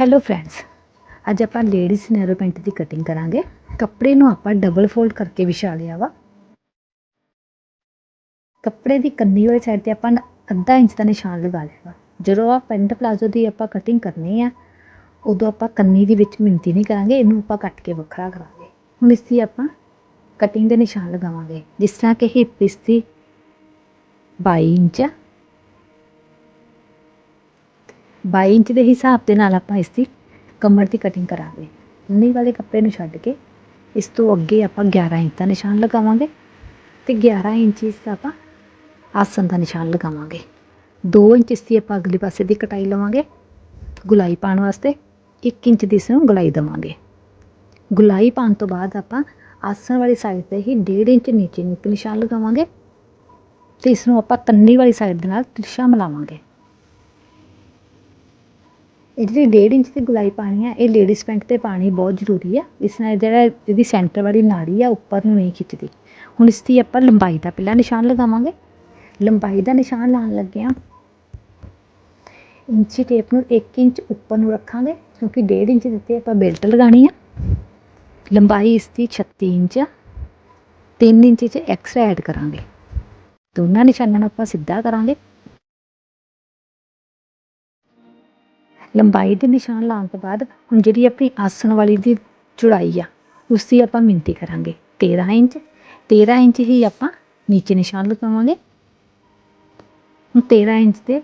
Hello friends ਅੱਜ ਆਪਾਂ ladies narrow pant ਦੀ ਕਟਿੰਗ ਕਰਾਂਗੇ। ਕੱਪੜੇ ਨੂੰ ਆਪਾਂ ਡਬਲ ਫੋਲਡ ਕਰਕੇ ਵਿਛਾ ਲਿਆ ਵਾ। ਕੱਪੜੇ ਦੀ ਕੰਨੀ ਵਾਲੀ ਸਾਈਡ ਤੇ ਆਪਾਂ ਅੱਧਾ ਇੰਚ ਦਾ ਨਿਸ਼ਾਨ ਲਗਾ ਲਿਆ ਵਾ। ਜਦੋਂ ਆ ਪੈਂਟ ਪਲਾਜ਼ੋ ਦੀ ਆਪਾਂ ਕਟਿੰਗ ਕਰਨੀ ਆ, ਉਦੋਂ ਆਪਾਂ ਕੰਨੀ ਦੇ ਵਿੱਚ ਮਿਣਤੀ ਨਹੀਂ ਕਰਾਂਗੇ, ਇਹਨੂੰ ਆਪਾਂ ਕੱਟ ਕੇ ਵੱਖਰਾ ਕਰਾਂਗੇ। ਹੁਣ ਇਸ ਦੀ ਆਪਾਂ ਕਟਿੰਗ ਦੇ ਨਿਸ਼ਾਨ ਲਗਾਵਾਂਗੇ। ਜਿਸ ਤਰ੍ਹਾਂ ਕਿ ਹਿੱਪ ਇਸ ਦੀ 22 ਇੰਚ ਬਾਈ ਇੰਚ ਦੇ ਹਿਸਾਬ ਦੇ ਨਾਲ ਆਪਾਂ ਇਸ ਦੀ ਕਮਰ ਦੀ ਕਟਿੰਗ ਕਰਾਂਗੇ। ਉੰਨੀ ਵਾਲੇ ਕੱਪੜੇ ਨੂੰ ਛੱਡ ਕੇ ਇਸ ਤੋਂ ਅੱਗੇ ਆਪਾਂ 11 ਇੰਚ ਦਾ ਨਿਸ਼ਾਨ ਲਗਾਵਾਂਗੇ ਤੇ 11 ਇੰਚ ਇਸ ਦਾ ਆਪਾਂ ਆਸਨ ਦਾ ਨਿਸ਼ਾਨ ਲਗਾਵਾਂਗੇ। 2 ਇੰਚ ਇਸ ਦੀ ਆਪਾਂ ਅਗਲੇ ਪਾਸੇ ਦੀ ਕਟਾਈ ਲਵਾਂਗੇ। ਗੁਲਾਈ ਪਾਉਣ ਵਾਸਤੇ 1 ਇੰਚ ਦੀ ਇਸ ਨੂੰ ਗੁਲਾਈ ਦੇਵਾਂਗੇ। ਗੁਲਾਈ ਪਾਉਣ ਤੋਂ ਬਾਅਦ ਆਪਾਂ ਆਸਣ ਵਾਲੀ ਸਾਈਡ ਤੇ ਹੀ 1.5 ਇੰਚ ਨੀਚੇ ਨੂੰ ਇੱਕ ਨਿਸ਼ਾਨ ਲਗਾਵਾਂਗੇ ਤੇ ਇਸ ਨੂੰ ਆਪਾਂ ਤੰਨੀ ਵਾਲੀ ਸਾਈਡ ਦੇ ਨਾਲ ਤਿਰਛਾ ਮਿਲਾਵਾਂਗੇ। ਇਹ ਜਿਹੜੀ ਡੇਢ ਇੰਚ ਦੀ ਗੁਲਾਈ ਪਾਉਣੀ ਆ, ਇਹ ਲੇਡੀਜ਼ ਪੈਂਟ ਤੇ ਪਾਉਣੀ ਬਹੁਤ ਜ਼ਰੂਰੀ ਆ। ਇਸ ਨਾਲ ਜਿਹੜਾ ਇਹਦੀ ਸੈਂਟਰ ਵਾਲੀ ਨਾੜੀ ਆ, ਉੱਪਰ ਨੂੰ ਨਹੀਂ ਖਿੱਚਦੀ। ਹੁਣ ਇਸ ਦੀ ਆਪਾਂ ਲੰਬਾਈ ਦਾ ਪਹਿਲਾਂ ਨਿਸ਼ਾਨ ਲਗਾਵਾਂਗੇ। ਲੰਬਾਈ ਦਾ ਨਿਸ਼ਾਨ ਲਾਉਣ ਲੱਗੇ ਆ। ਇੰਚੀ ਟੇਪ ਨੂੰ 1 ਇੰਚ ਉੱਪਰ ਨੂੰ ਰੱਖਾਂਗੇ, ਕਿਉਂਕਿ ਡੇਢ ਇੰਚ ਦਿੱਤੇ ਆਪਾਂ ਬੈਲਟ ਲਗਾਣੀ ਆ। ਲੰਬਾਈ ਇਸ ਦੀ 36 ਇੰਚ ਆ। 3 ਇੰਚ ਚ ਐਕਸਟਰਾ ਐਡ ਕਰਾਂਗੇ। ਦੋਨਾਂ ਨਿਸ਼ਾਨਾਂ ਨੂੰ ਆਪਾਂ ਸਿੱਧਾ ਕਰਾਂਗੇ। ਲੰਬਾਈ ਦੇ ਨਿਸ਼ਾਨ ਲਾਉਣ ਤੋਂ ਬਾਅਦ ਹੁਣ ਜਿਹੜੀ ਆਪਣੀ ਆਸਣ ਵਾਲੀ ਦੀ ਚੌੜਾਈ ਆ ਉਸ ਦੀ ਆਪਾਂ ਮਿਣਤੀ ਕਰਾਂਗੇ। 13 ਇੰਚ 13 ਇੰਚ ਹੀ ਆਪਾਂ ਨੀਚੇ ਨਿਸ਼ਾਨ ਲਗਾਵਾਂਗੇ। ਹੁਣ 13 ਇੰਚ ਦੇ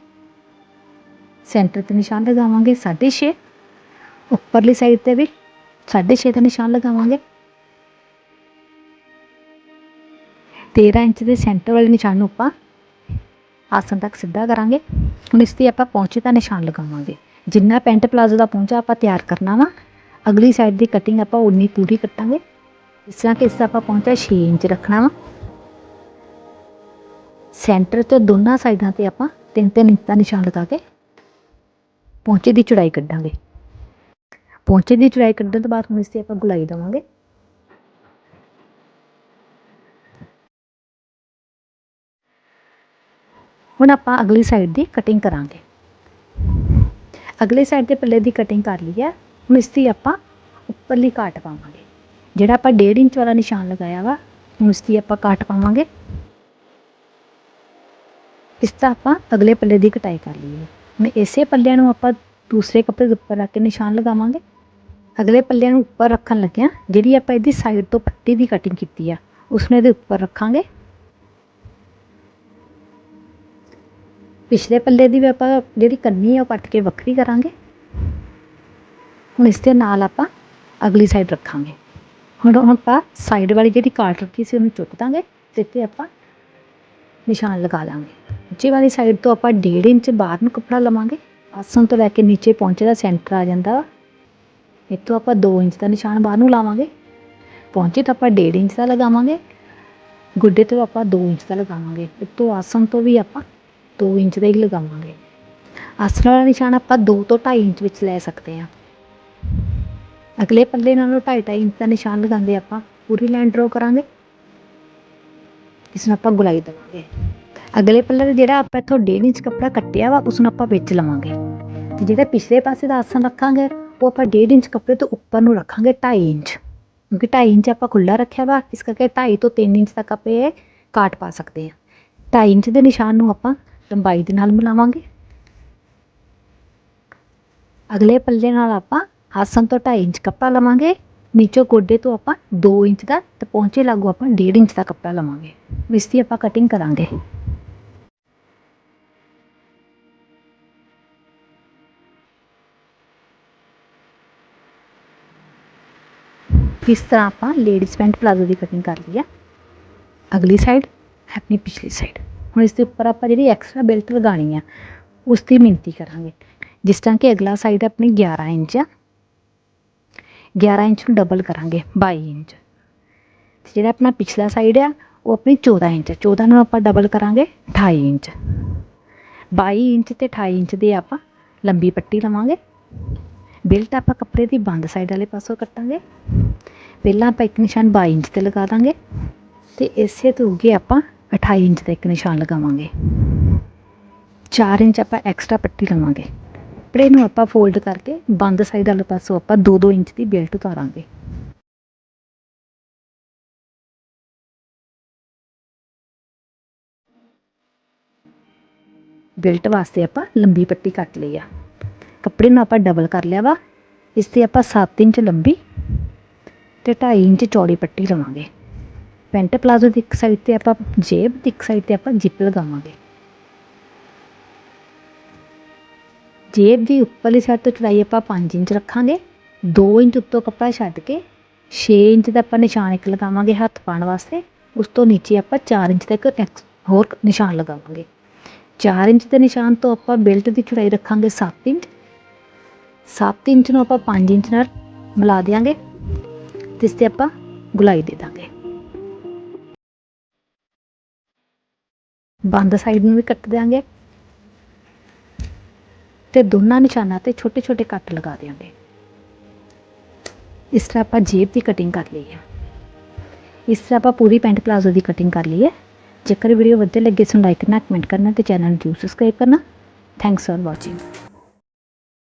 ਸੈਂਟਰ ਤੇ ਨਿਸ਼ਾਨ ਲਗਾਵਾਂਗੇ 6.5 ਉੱਪਰਲੀ ਸਾਈਡ ਤੇ ਵੀ 6.5 ਦਾ ਨਿਸ਼ਾਨ ਲਗਾਵਾਂਗੇ। 13 ਇੰਚ ਦੇ ਸੈਂਟਰ ਵਾਲੇ ਨਿਸ਼ਾਨ ਨੂੰ ਆਪਾਂ ਆਸਣ ਤੱਕ ਸਿੱਧਾ ਕਰਾਂਗੇ। ਹੁਣ ਇਸ 'ਤੇ ਆਪਾਂ ਪਹੁੰਚੇ ਦਾ ਨਿਸ਼ਾਨ ਲਗਾਵਾਂਗੇ। ਜਿੰਨਾ ਪੈਂਟ ਪਲਾਜ਼ੋ ਦਾ ਪਹੁੰਚਾ ਆਪਾਂ ਤਿਆਰ ਕਰਨਾ ਵਾ, ਅਗਲੀ ਸਾਈਡ ਦੀ ਕਟਿੰਗ ਆਪਾਂ ਉਨੀ ਪੂਰੀ ਕੱਟਾਂਗੇ। ਇਸ ਤਰ੍ਹਾਂ ਕਿ ਇਸ ਦਾ ਆਪਾਂ ਪਹੁੰਚਾ 6 ਇੰਚ ਰੱਖਣਾ ਵਾ। ਸੈਂਟਰ ਤੇ ਦੋਨਾਂ ਸਾਈਡਾਂ ਤੇ ਆਪਾਂ 3-3 ਇੰਚ ਦਾ ਨਿਸ਼ਾਨ ਲਗਾ ਕੇ ਪਹੁੰਚੇ ਦੀ ਚੌੜਾਈ ਕੱਢਾਂਗੇ। ਪਹੁੰਚੇ ਦੀ ਚੌੜਾਈ ਕੱਢਣ ਤੋਂ ਬਾਅਦ ਹੁਣ ਇਸ ਤੇ ਆਪਾਂ ਗੁਲਾਈ ਦੇਵਾਂਗੇ। ਹੁਣ ਆਪਾਂ ਅਗਲੀ ਸਾਈਡ ਦੀ ਕਟਿੰਗ ਕਰਾਂਗੇ। ਅਗਲੇ ਸਾਈਡ ਦੇ ਪੱਲੇ ਦੀ ਕਟਿੰਗ ਕਰ ਲਈ ਹੈ। ਹੁਣ ਇਸ ਦੀ ਆਪਾਂ ਉੱਪਰਲੀ ਕਾਟ ਪਾਵਾਂਗੇ। ਜਿਹੜਾ ਆਪਾਂ 1.5 ਇੰਚ ਵਾਲਾ ਨਿਸ਼ਾਨ ਲਗਾਇਆ ਵਾ, ਹੁਣ ਇਸ ਦੀ ਆਪਾਂ ਕਾਟ ਪਾਵਾਂਗੇ। ਇਸ ਦਾ ਆਪਾਂ ਅਗਲੇ ਪੱਲੇ ਦੀ ਕਟਾਈ ਕਰ ਲਈਏ। ਹੁਣ ਇਸੇ ਪੱਲਿਆਂ ਨੂੰ ਆਪਾਂ ਦੂਸਰੇ ਕੱਪੜੇ ਦੇ ਉੱਪਰ ਰੱਖ ਕੇ ਨਿਸ਼ਾਨ ਲਗਾਵਾਂਗੇ। ਅਗਲੇ ਪੱਲਿਆਂ ਨੂੰ ਉੱਪਰ ਰੱਖਣ ਲੱਗਿਆ, ਜਿਹੜੀ ਆਪਾਂ ਇਹਦੀ ਸਾਈਡ ਤੋਂ ਪੱਟੀ ਦੀ ਕਟਿੰਗ ਕੀਤੀ ਆ ਉਸ ਨੂੰ ਇਹਦੇ ਉੱਪਰ ਰੱਖਾਂਗੇ। ਪਿਛਲੇ ਪੱਲੇ ਦੀ ਵੀ ਆਪਾਂ ਜਿਹੜੀ ਕੰਨੀ ਆ ਉਹ ਕੱਟ ਕੇ ਵੱਖਰੀ ਕਰਾਂਗੇ। ਹੁਣ ਇਸ ਦੇ ਨਾਲ ਆਪਾਂ ਅਗਲੀ ਸਾਈਡ ਰੱਖਾਂਗੇ। ਹੁਣ ਹੁਣ ਆਪਾਂ ਸਾਈਡ ਵਾਲੀ ਜਿਹੜੀ ਕਾਟ ਰੱਖੀ ਸੀ ਉਹਨੂੰ ਚੁੱਕ ਦਾਂਗੇ ਤੇ ਤੇ ਆਪਾਂ ਨਿਸ਼ਾਨ ਲਗਾ ਦਾਂਗੇ। ਨੀਚੇ ਵਾਲੀ ਸਾਈਡ ਤੋਂ ਆਪਾਂ 1.5 ਇੰਚ ਬਾਹਰ ਨੂੰ ਕੱਪੜਾ ਲਵਾਂਗੇ। ਆਸਣ ਤੋਂ ਲੈ ਕੇ ਨੀਚੇ ਪਹੁੰਚੇ ਦਾ ਸੈਂਟਰ ਆ ਜਾਂਦਾ ਇਹ ਤੋਂ ਆਪਾਂ 2 ਇੰਚ ਦਾ ਨਿਸ਼ਾਨ ਬਾਹਰ ਨੂੰ ਲਾਵਾਂਗੇ। ਪਹੁੰਚੇ ਤਾਂ ਆਪਾਂ 1.5 ਇੰਚ ਦਾ ਲਗਾਵਾਂਗੇ। ਗੁੱਡੇ ਤੋਂ ਆਪਾਂ 2 ਇੰਚ ਦਾ ਲਗਾਵਾਂਗੇ। ਇਹ ਤੋਂ ਆਸਣ ਤੋਂ ਵੀ ਆਪਾਂ ਦੋ ਇੰਚ ਦਾ ਹੀ ਲਗਾਵਾਂਗੇ। ਆਸਣ ਵਾਲਾ ਨਿਸ਼ਾਨ ਆਪਾਂ 2 ਤੋਂ 2.5 ਇੰਚ ਵਿੱਚ ਲੈ ਸਕਦੇ ਹਾਂ। ਅਗਲੇ ਪੱਲੇ ਨਾਲੋਂ 2.5 ਇੰਚ ਦਾ ਨਿਸ਼ਾਨ ਲਗਾਉਂਦੇ ਆਪਾਂ, ਪੂਰੀ ਲਾਈਨ ਡਰਾ ਕਰਾਂਗੇ। ਇਸ ਨੂੰ ਆਪਾਂ ਗੁਲਾਈ ਦੇਵਾਂਗੇ। ਅਗਲੇ ਪੱਲੇ ਦਾ ਜਿਹੜਾ ਆਪਾਂ ਇੱਥੋਂ 1.5 ਇੰਚ ਕੱਪੜਾ ਕੱਟਿਆ ਵਾ ਉਸ ਨੂੰ ਆਪਾਂ ਵਿੱਚ ਲਵਾਂਗੇ। ਤੇ ਜਿਹੜਾ ਪਿਛਲੇ ਪਾਸੇ ਦਾ ਆਸਣ ਰੱਖਾਂਗੇ, ਉਹ ਆਪਾਂ 1.5 ਇੰਚ ਕੱਪੜੇ ਤੋਂ ਉੱਪਰ ਨੂੰ ਰੱਖਾਂਗੇ 2.5 ਇੰਚ। ਕਿਉਂਕਿ 2.5 ਇੰਚ ਆਪਾਂ ਖੁੱਲਾ ਰੱਖਿਆ ਵਾ, ਇਸ ਕਰਕੇ 2.5 ਤੋਂ 3 ਇੰਚ ਤੱਕ ਆਪਾਂ ਇਹ ਕਾਟ ਪਾ ਸਕਦੇ ਹਾਂ। 2.5 ਇੰਚ ਦੇ ਨਿਸ਼ਾਨ ਨੂੰ ਆਪਾਂ ਲੰਬਾਈ ਦੇ ਨਾਲ ਮਿਲਾਵਾਂਗੇ। ਅਗਲੇ ਪੱਲੇ ਨਾਲ ਆਪਾਂ ਆਸਣ ਤੋਂ 2.5 ਇੰਚ ਕੱਪੜਾ ਲਵਾਂਗੇ। ਨੀਚੋਂ ਗੋਡੇ ਤੋਂ ਆਪਾਂ 2 ਇੰਚ ਦਾ ਤੇ ਪਹੁੰਚੇ ਲਾਗੂ ਆਪਾਂ 1.5 ਇੰਚ ਦਾ ਕੱਪੜਾ ਲਵਾਂਗੇ। ਇਸ ਦੀ ਆਪਾਂ ਕਟਿੰਗ ਕਰਾਂਗੇ। ਇਸ ਤਰ੍ਹਾਂ ਆਪਾਂ ਲੇਡੀਜ਼ ਪੈਂਟ ਪਲਾਜ਼ੋ ਦੀ ਕਟਿੰਗ ਕਰ ਲਈ ਆ। ਅਗਲੀ ਸਾਈਡ ਆਪਣੀ ਪਿਛਲੀ ਸਾਈਡ ਹੁਣ ਇਸ ਦੇ ਉੱਪਰ ਆਪਾਂ ਜਿਹੜੀ ਐਕਸਟਰਾ ਬੈਲਟ ਲਗਾਣੀ ਆ ਉਸ ਦੀ ਮਿਣਤੀ ਕਰਾਂਗੇ। ਜਿਸ ਤਰ੍ਹਾਂ ਕਿ ਅਗਲਾ ਸਾਈਡ ਆਪਣੀ 11 ਇੰਚ। ਆ 11 ਇੰਚ ਨੂੰ ਡਬਲ ਕਰਾਂਗੇ 22 ਇੰਚ। ਤੇ ਜਿਹੜਾ ਆਪਣਾ ਪਿਛਲਾ ਸਾਈਡ ਆ, ਉਹ ਆਪਣੀ 14 ਇੰਚ 14 ਨੂੰ ਆਪਾਂ ਡਬਲ ਕਰਾਂਗੇ 28 ਇੰਚ। 22 ਇੰਚ ਤੇ 28 ਇੰਚ ਦੇ ਆਪਾਂ ਲੰਬੀ ਪੱਟੀ ਲਵਾਂਗੇ। ਬੈਲਟ ਆਪਾਂ ਕੱਪੜੇ ਦੀ ਬੰਦ ਸਾਈਡ ਵਾਲੇ ਪਾਸੋਂ ਕੱਟਾਂਗੇ। ਪਹਿਲਾਂ ਆਪਾਂ ਇੱਕ ਨਿਸ਼ਾਨ 22 ਇੰਚ ਤੇ ਲਗਾ ਦਾਂਗੇ। ਤੇ ਇਸੇ ਤੋਂ ਅੱਗੇ ਆਪਾਂ 28 ਇੰਚ ਦਾ ਇੱਕ ਨਿਸ਼ਾਨ ਲਗਾਵਾਂਗੇ। 4 ਇੰਚ ਆਪਾਂ ਐਕਸਟਰਾ ਪੱਟੀ ਲਵਾਂਗੇ। ਕੱਪੜੇ ਨੂੰ ਆਪਾਂ ਫੋਲਡ ਕਰਕੇ ਬੰਦ ਸਾਈਡ ਵਾਲੇ ਪਾਸੋਂ ਆਪਾਂ 2-2 ਇੰਚ ਦੀ ਬੈਲਟ ਉਤਾਰਾਂਗੇ। ਬੈਲਟ ਵਾਸਤੇ ਆਪਾਂ ਲੰਬੀ ਪੱਟੀ ਕੱਟ ਲਈ ਆ। ਕੱਪੜੇ ਨੂੰ ਆਪਾਂ ਡਬਲ ਕਰ ਲਿਆ ਵਾ। ਇਸ ਤੇ ਆਪਾਂ 7 ਇੰਚ ਲੰਬੀ ਤੇ 2.5 ਇੰਚ ਚੌੜੀ ਪੱਟੀ ਲਵਾਂਗੇ। ਪੈਂਟ ਪਲਾਜ਼ੋ ਦੀ ਇੱਕ ਸਾਈਡ ਤੇ ਆਪਾਂ ਜੇਬ ਦੀ ਇੱਕ ਸਾਈਡ ਤੇ ਆਪਾਂ ਜਿੱਪ ਲਗਾਵਾਂਗੇ। ਜੇਬ ਦੀ ਉੱਪਰਲੀ ਸਾਈਡ ਤੋਂ ਚੌੜਾਈ ਆਪਾਂ 5 ਇੰਚ ਰੱਖਾਂਗੇ। 2 ਇੰਚ ਉੱਤੋਂ ਕੱਪੜਾ ਛੱਡ ਕੇ 6 ਇੰਚ ਦਾ ਆਪਾਂ ਨਿਸ਼ਾਨ ਇੱਕ ਲਗਾਵਾਂਗੇ ਹੱਥ ਪਾਉਣ ਵਾਸਤੇ। ਉਸ ਤੋਂ ਨੀਚੇ ਆਪਾਂ 4 ਇੰਚ ਤੱਕ ਐਕਸ- ਹੋਰ ਨਿਸ਼ਾਨ ਲਗਾਵਾਂਗੇ। 4 ਇੰਚ ਦੇ ਨਿਸ਼ਾਨ ਤੋਂ ਆਪਾਂ ਬੈਲਟ ਦੀ ਚੌੜਾਈ ਰੱਖਾਂਗੇ 7 ਇੰਚ। 7 ਇੰਚ ਨੂੰ ਆਪਾਂ 5 ਇੰਚ ਨਾਲ ਮਿਲਾ ਦਿਆਂਗੇ। ਤੇ ਇਸ ਤੇ ਆਪਾਂ ਗੁਲਾਈ ਦੇ ਦਾਂਗੇ। ਬੰਦ ਸਾਈਡ ਨੂੰ ਵੀ ਕੱਟ ਦਿਆਂਗੇ। ਤੇ ਦੋਨਾਂ ਨਿਸ਼ਾਨਾਂ ਤੇ ਛੋਟੇ ਛੋਟੇ ਕੱਟ ਲਗਾ ਦਿਆਂਗੇ। ਇਸ ਤਰ੍ਹਾਂ ਆਪਾਂ ਜੇਬ ਦੀ ਕਟਿੰਗ ਕਰ ਲਈ ਹੈ। ਇਸ ਤਰ੍ਹਾਂ ਆਪਾਂ ਪੂਰੀ ਪੈਂਟ ਪਲਾਜ਼ੋ ਦੀ ਕਟਿੰਗ ਕਰ ਲਈ ਹੈ। ਜੇਕਰ ਵੀਡੀਓ ਵਧੀਆ ਲੱਗੇ ਸੋ ਲਾਈਕ ਕਰਨਾ ਕਮੈਂਟ ਕਰਨਾ ਤੇ ਚੈਨਲ ਨੂੰ ਜਰੂਰ ਸਬਸਕ੍ਰਾਈਬ ਕਰਨਾ। Thanks for watching